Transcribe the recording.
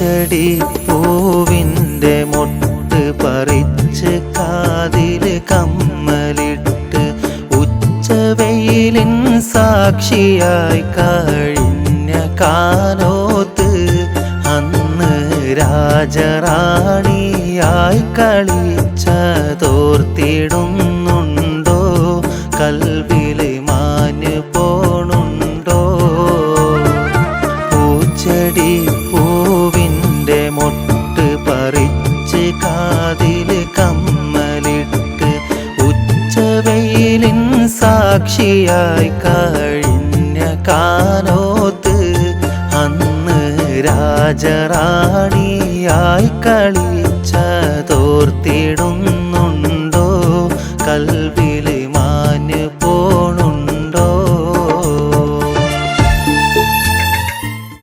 പൂച്ചെടി പൂവിന്റെ മൊട്ട് പറിച്ച് കാതിൽ കമ്മലിട്ട് ഉച്ചവെയിലിൻ സാക്ഷിയായി കഴിഞ്ഞ കാലോത്ത് അന്ന് രാജറാണിയായി കളിച്ചതോർത്തിടുന്നുണ്ടോ? കൽവിൽ മാഞ്ഞു പോണുണ്ടോ? സാക്ഷിയായി കഴിഞ്ഞ കാലോത്ത് അന്ന് രാജറാണിയായി കളിച്ചതോർത്തിടുന്നു